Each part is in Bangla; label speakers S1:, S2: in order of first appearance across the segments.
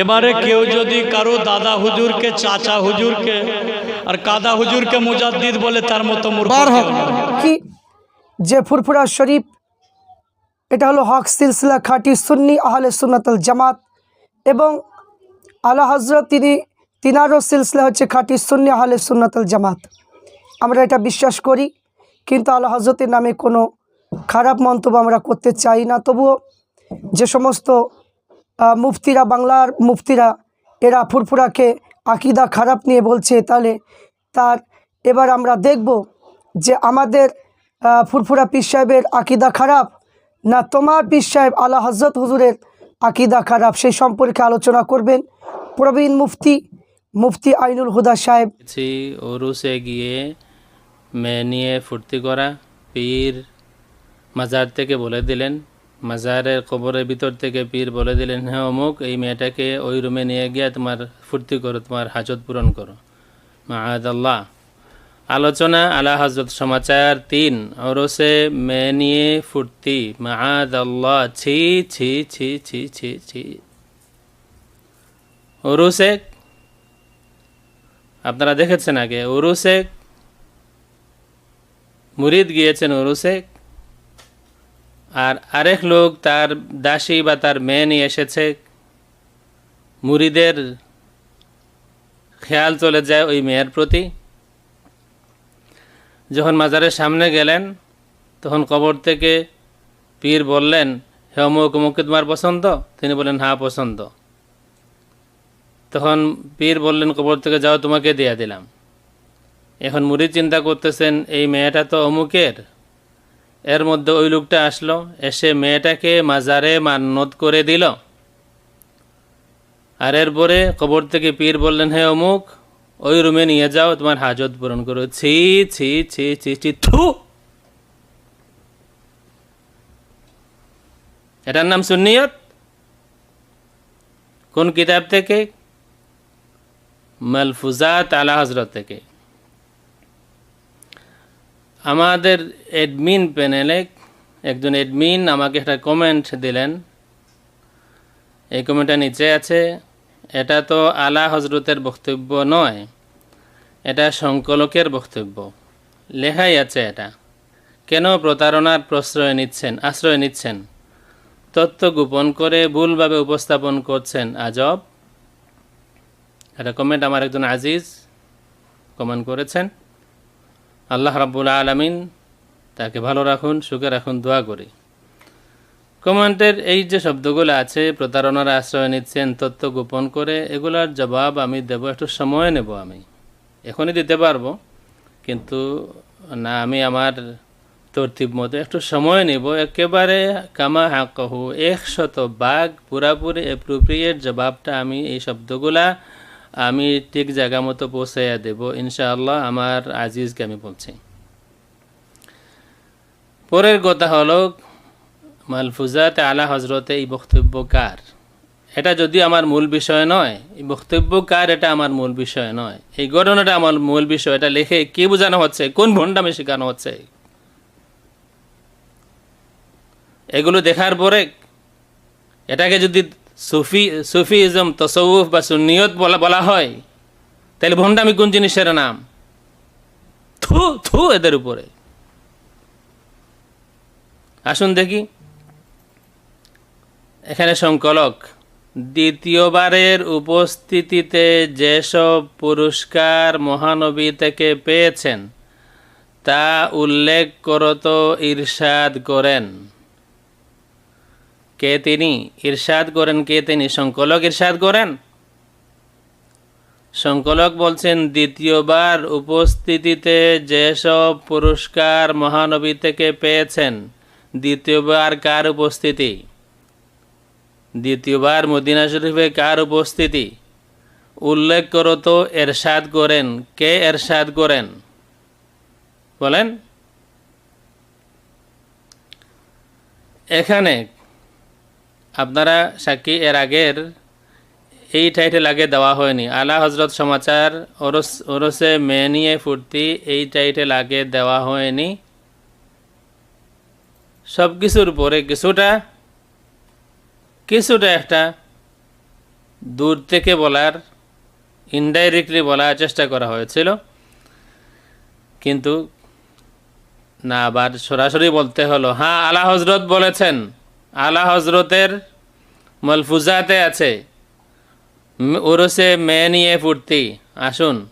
S1: এবারে কেউ যদি কারও দাদা হুজুরকে চাচা হুজুরকে আর কাদা হুজুরকে মুজাদ্দিদ বলে তার মতো
S2: কি? যে ফুরফুরা শরীফ এটা হলো হক সিলসিলা খাঁটি সুন্নি আহলে সুন্নাতুল জামাত এবং আলা হজরত তিনি তিনারও সিলসিলা হচ্ছে খাঁটি সুন্নি আহলে সুন্নাতুল জামাত। আমরা এটা বিশ্বাস করি কিন্তু আলা হজরতের নামে কোনো খারাপ মন্তব্য আমরা করতে চাই না। তবুও যে সমস্ত মুফতিরা বাংলার মুফতিরা, এরা ফুরফুরাকে আকিদা খারাপ নিয়ে বলছে তাহলে তার, এবার আমরা দেখব যে আমাদের ফুরফুরা পীর সাহেবের আকিদা খারাপ না তোমার পীর সাহেব আলা হজরত হুজুরের আকিদা খারাপ সেই সম্পর্কে আলোচনা করবেন। প্রবীণ মুফতি মুফতি আইনুল হুদা সাহেব।
S3: ওরুসে গিয়ে মেয়ে নিয়ে ফুর্তি করা পীর মাজার থেকে বলে দিলেন মাজারের কবরের ভিতর থেকে পীর বলে দিলেন হ্যাঁ অমুক, এই মেয়েটাকে ওই রুমে নিয়ে গিয়ে তোমার ফুর্তি করো, তোমার হাজত পূরণ করো। মাহাদ আল্লাহ আলোচনা আলা হজরত সমাচার তিন, ওরসে মেয়ে নিয়ে ফুর্তি। মাহাদ আল্লাহ ছি ছি ছি ছি ছি ছি। ওরুসে, আপনারা দেখেছেন আগে উরুসে মুরিদ গিয়েছেন উরুসে আর আরেক লোক তার দাসী বা তার মেয়ে নিয়ে এসেছে। মুরিদের খেয়াল চলে যায় ওই মেয়ের প্রতি। যখন মাজারের সামনে গেলেন, তখন কবর থেকে পীর বললেন, হে অমুক, অমুককে তোমার পছন্দ? তিনি বললেন হ্যাঁ পছন্দ। তখন পীর বললেন, কবর থেকে যাও, তোমাকে দিয়ে দিলাম। এখন মুড়ি চিন্তা করতেছেন, এই মেয়েটা তো অমুকের? এর মধ্যে ওই লোকটা আসলো, এসে মেয়েটাকে মাজারে মান্নত করে দিল। আর এরপরে কবর থেকে পীর বললেন, হে অমুক, ওই রুমে নিয়ে যাও, তোমার হাজত পূরণ করো। ছি ছি ছি ছি ছি, থু। এটার নাম সুন্নিয়ত? কোন কিতাব থেকে? মালফুজাত আলা হজরত থেকে। আমাদের এডমিন প্যানেলে একজন এডমিন আমাকে একটা কমেন্ট দিলেন। এই কমেন্টটা নিচে আছে। এটা তো আলা হজরতের বক্তব্য নয়, এটা সংকলকের বক্তব্য। লেখাই আছে এটা। কেন প্রতারণার প্রশ্রয় নিচ্ছেন, আশ্রয় নিচ্ছেন? তথ্য গোপন করে ভুলভাবে উপস্থাপন করছেন, আজব। একটা কমেন্ট আমার একজন আজিজ কমেন্ট করেছেন। আল্লাহ রাব্বুল আলমিন তাকে ভালো রাখুন, সুখে রাখুন, দোয়া করি। কমেন্টের এই যে শব্দগুলো আছে, প্রতারণার আশ্রয় নিচ্ছেন, তথ্য গোপন করে, এগুলার জবাব আমি দেব, একটু সময় নেব আমি। এখনই দিতে পারব, কিন্তু না, আমি আমার তরতিব মতো একটু সময় নেব। একেবারে কামা হাকহু একশত বাঘ পুরাপুরি অ্যাপ্রোপ্রিয়েট জবাবটা আমি এই শব্দগুলা আমি ঠিক জায়গা মতো পৌঁছাইয়া দেব, ইনশাআল্লাহ আমার আজিজকে আমি বলছি পরের কথা হলো মালফুজাতে আলা হজরতে এই বক্তব্য কার? এটা যদি আমার মূল বিষয় নয়, এই বক্তব্য কার এটা আমার মূল বিষয় নয়। এই ঘটনাটা আমার মূল বিষয়, এটা লিখে কি বোঝানো হচ্ছে? কোন ভণ্ডামে শেখানো হচ্ছে? এগুলো দেখার পরে, এটাকে যদি সুফি সুফিজম তসৌফ বা সুন্নিয়ত বলা বলা হয়। তাহলে ভণ্ডামি কোন জিনিসের নাম? থু থু এদের উপরে। আসুন দেখি। এখানে সংকলক, দ্বিতীয়বারের উপস্থিতিতে যেসব পুরস্কার মহানবী থেকে পেয়েছেন, তা উল্লেখ করত, ইরশাদ করেন। কে তিনি? ইরশাদ করেন কে তিনি? সংকলক ইরশাদ করেন? সংকলক বলছেন, দ্বিতীয়বার উপস্থিতিতে যেসব পুরস্কার মহানবী থেকে পেয়েছেন, দ্বিতীয়বার কার উপস্থিতি? দ্বিতীয়বার মদিনা শরীফে কার উপস্থিতি? উল্লেখ করো তো, এরশাদ করেন, কে এরশাদ করেন? বলেন। এখানে আপনারা সাক্ষী, এর আগের এই টাইটেল আগে দেওয়া হয়নি। আলা হজরত সমাচার, ওরস, ওরসে মেয়ে নিয়ে ফুর্তি, এই টাইটেল আগে দেওয়া হয়নি। সব কিছুর পরে কিছুটা কিছুটা একটা দূর থেকে বলার ইনডাইরেক্টলি বলার চেষ্টা করা হয়েছিল। কিন্তু না, আবার সরাসরি বলতে হলো হ্যাঁ আলা হজরত বলেছেন। আলা হজরতের মলফুজাতে আছে। ওরসে মেয়ে নিয়ে ফুর্তি, আসুন।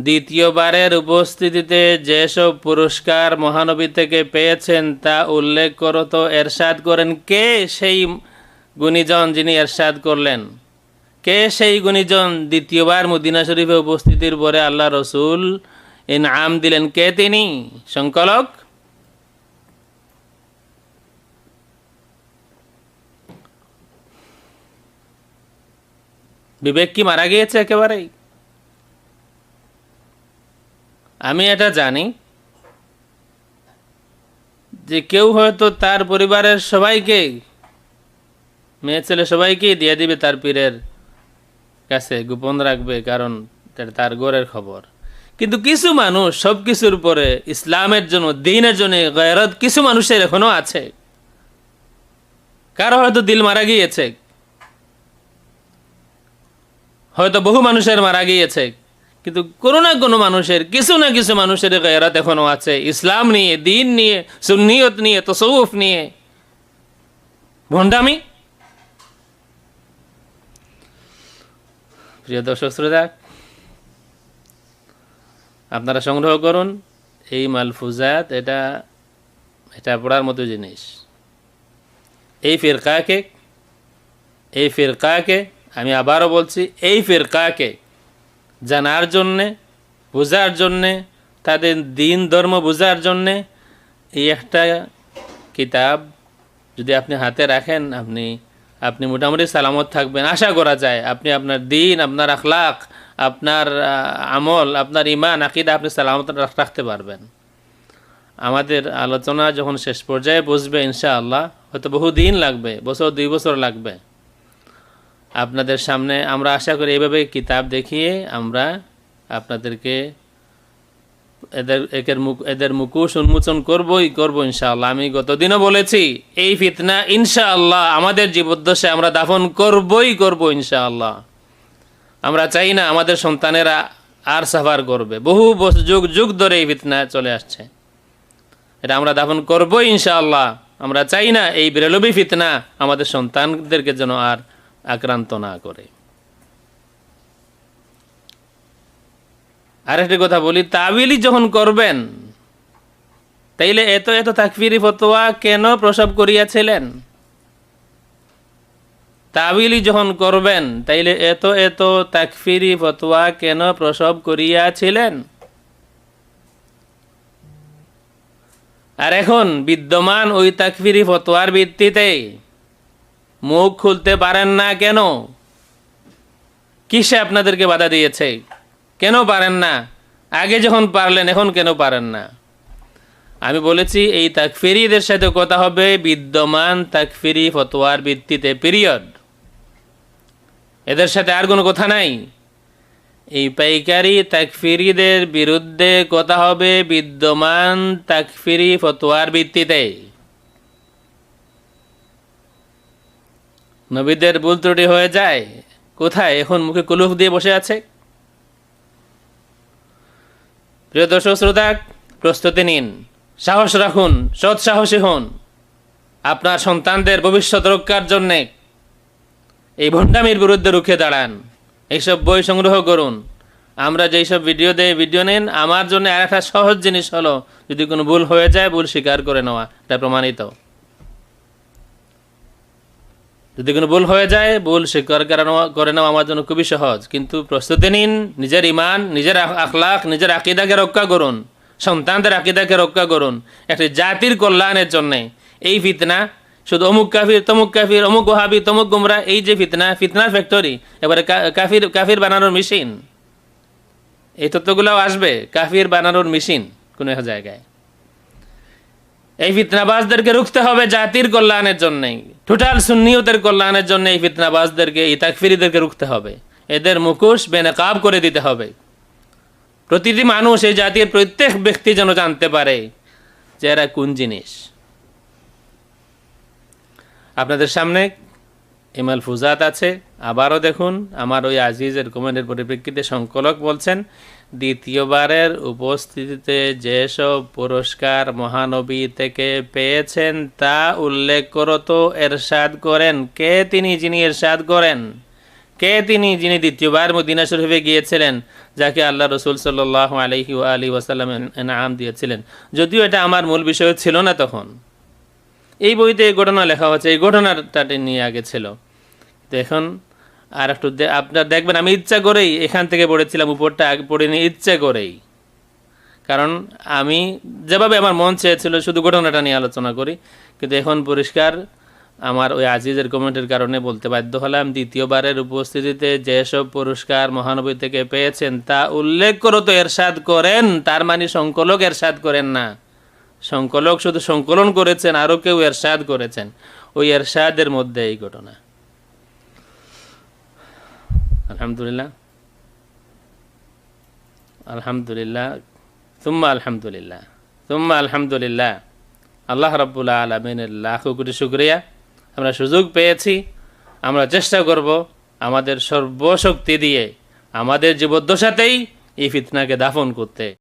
S3: দ্বিতীয়বারের উপস্থিতিতে যেসব পুরস্কার মহানবী থেকে পেয়েছেন তা উল্লেখ করো তো, এরশাদ করেন। কে সেই গুণীজন যিনি এরশাদ করলেন? কে সেই গুণীজন দ্বিতীয়বার মদিনা শরীফে উপস্থিতির পরে আল্লাহ রসুল এ নাম দিলেন? কে তিনি? সংকলক? বিবেক কি মারা গিয়েছে একেবারেই? আমি এটা জানি যে কেউ হয়তো তার পরিবারের সবাইকে মেয়ে ছেলে সবাইকেই দিয়ে দিবে তার পীরের কাছে, গোপন রাখবে, কারণ তার গোরের খবর। কিন্তু কিছু মানুষ সব কিছুর উপরে ইসলামের জন্য, দিনের জন্য গয়রত কিছু মানুষের এখনও আছে। কারও হয়তো দিল মারা গিয়েছে হয়তো বহু মানুষের মারা গিয়েছে, কিন্তু কোনো না কোনো মানুষের, কিছু না কিছু মানুষের গেরাত এখনও আছে। ইসলাম নিয়ে, দিন নিয়ে, সুন্নিয়ত নিয়ে, তসৌফ নিয়ে। ভণ্ডামি? প্রিয় দর্শক শ্রোতা, আপনারা সংগ্রহ করুন এই মালফুজাত, এটা এটা পড়ার মতো জিনিস। এই ফিরকাকে এই ফিরকাকে আমি আবারও বলছি, এই ফিরকাকে জানার জন্যে, বোঝার জন্যে, তাদের দিন ধর্ম বোঝার জন্যে এই একটা কিতাব যদি আপনি হাতে রাখেন, আপনি আপনি মোটামুটি সালামত থাকবেন। আশা করা যায় আপনি আপনার দিন, আপনার আখলাক আপনার আমল, আপনার ইমান আকিদা আপনি সালামত রাখতে পারবেন। আমাদের আলোচনা যখন শেষ পর্যায়ে বসবে ইনশাআল্লাহ, হয়তো বহু দিন লাগবে, বছর দুই বছর লাগবে। আপনাদের সামনে আমরা আশা করি এইভাবে কিতাব দেখিয়ে আমরা আপনাদেরকে এদের, একের মুখ, এদের মুখোশ উন্মোচন করবই, করব ইনশাআল্লাহ। আমি গতদিনও বলেছি, এই ফিতনা ইনশাআল্লাহ আমাদের জীবদ্দশায় আমরা দাফন করবই, করব ইনশাআল্লাহ। আমরা চাই না আমাদের সন্তানেরা আর সাফার করবে। বহু যুগ যুগ ধরে এই ফিতনা চলে আসছে। এটা আমরা দাফন করবই ইনশাআল্লাহ। আমরা চাই না এই বিরলবী ফিতনা আমাদের সন্তানদেরকে যেন আর আক্রান্ত না করে। আরেকটি কথা বলি, তাবিলি যখন করবেন, তাইলে এত এত তাকফিরি ফতোয়া কেন প্রসব করিয়াছিলেন? তাবিলি যখন করবেন, তাইলে এত এত তাকফিরি ফতোয়া কেন প্রসব করিয়াছিলেন? আর এখন বিদ্যমান ওই তাকফিরি ফতোয়ার ভিত্তিতে মুখ খুলতে পারেন না কেন? কিসে আপনাদেরকে বাধা দিয়েছে? কেন পারেন না? আগে যখন পারলেন, এখন কেন পারেন না? আমি বলেছি, এই তাকফিরিদের সাথে কথা হবে বিদ্যমান তাকফিরি ফতোয়ার ভিত্তিতে পিরিয়ড এদের সাথে আর কোনো কথা নাই। এই পাইকারি তাকফিরিদের বিরুদ্ধে কথা হবে বিদ্যমান তাকফিরি ফতোয়ার ভিত্তিতে। নবীদের ভুল ত্রুটি হয়ে যায়, কোথায়? এখন মুখে কুলুফ দিয়ে বসে আছে। প্রিয় দর্শক শ্রোতা, প্রস্তুতি নিন। সাহস রাখুন, সৎ সাহসী হন। আপনার সন্তানদের ভবিষ্যৎ রক্ষার জন্যে এই ভণ্ডামির বিরুদ্ধে রুখে দাঁড়ান। এইসব বই সংগ্রহ করুন। আমরা যেই সব ভিডিও দেই, ভিডিও নেন, আমার জন্য আর একটা সহজ জিনিস হলো, যদি কোনো ভুল হয়ে যায়, ভুল স্বীকার করে নেওয়া। এটা প্রমাণিত। যদি কোনো ভুল হয়ে যায়, ভুল স্বীকার করে নেওয়া আমার জন্য খুবই সহজ। কিন্তু প্রস্তুতি নিন, নিজের ইমান নিজের আখলাখ, নিজের আকিদাকে রক্ষা করুন, সন্তানদের আকিদাকে রক্ষা করুন, একটি জাতির কল্যাণের জন্যে। এই ফিতনা শুধু অমুক কাফির, তমুক কাফির, অমুক ওহাবি তমুক গুমরা, এই যে ফিতনা, ফিতনার ফ্যাক্টরি এবারে কাফির কাফির বানানোর মেশিন এই তত্ত্বগুলোও আসবে, কাফির বানানোর মেশিন কোনো জায়গায়। এই ফিতনাবাজদেরকে রুখতে হবে জাতির কল্যাণের জন্য। টোটাল সুন্নিয়তের কল্যাণের জন্য এই ফিতনাবাজদেরকে, এই তাকফিরিদেরকে রুখতে হবে। এদের মুখোশ বেনকাব করে দিতে হবে। প্রতিটি মানুষ এই জাতির প্রত্যেক ব্যক্তি যেন জানতে পারে যে এরা কোন জিনিস। আপনাদের সামনে ইমাল ফুজাত আছে। আবারও দেখুন, আমার ওই আজিজের কমেন্টের পরিপ্রেক্ষিতে সংকলক বলছেন, দ্বিতীয়বারের উপস্থিতিতে যেসব পুরস্কার মহানবী থেকে পেয়েছেন তা উল্লেখ করত এরশাদ করেন। কে তিনি যিনি এরশাদ করেন? কে তিনি যিনি দ্বিতীয়বার মদিনা শরীফে গিয়েছিলেন, যাকে আল্লাহ রসুল সাল্লাহ আলহি আলী ওয়াসাল্লাম নাম দিয়েছিলেন? যদিও এটা আমার মূল বিষয় ছিল না তখন। এই বইতে এই ঘটনা লেখা হচ্ছে এই ঘটনাটা নিয়ে আগে ছিল। তো এখন আর একটু আপনার দেখবেন, আমি ইচ্ছা করেই এখান থেকে পড়েছিলাম, উপরটা আগে পড়িনি, ইচ্ছা করেই। কারণ আমি যেভাবে আমার মন চেয়েছিল, শুধু ঘটনাটা নিয়ে আলোচনা করি। কিন্তু এখন পরিষ্কার, আমার ওই আজিজের কমেন্টের কারণে বলতে বাধ্য হলাম, দ্বিতীয়বারের উপস্থিতিতে যেসব পুরস্কার মহানবী থেকে পেয়েছেন, তা উল্লেখ করো তো, এরশাদ করেন, তার মানে সংকলক এরশাদ করেন না। সংকলক শুধু সংকলন করেছেন আরও কেউ এরশাদ করেছেন। ওই এরশাদের মধ্যে এই ঘটনা। আলহামদুলিল্লাহ। আলহামদুলিল্লাহ। তুম্মা আলহামদুলিল্লাহ। তুম্মা আলহামদুলিল্লাহ। আল্লাহ রাব্বুল আলমিনের লাখো কোটি শুক্রিয়া। আমরা সুযোগ পেয়েছি। আমরা চেষ্টা করব আমাদের সর্বশক্তি দিয়ে আমাদের জীবদ্দশাতেই এই ফিতনাকে দাফন করতে।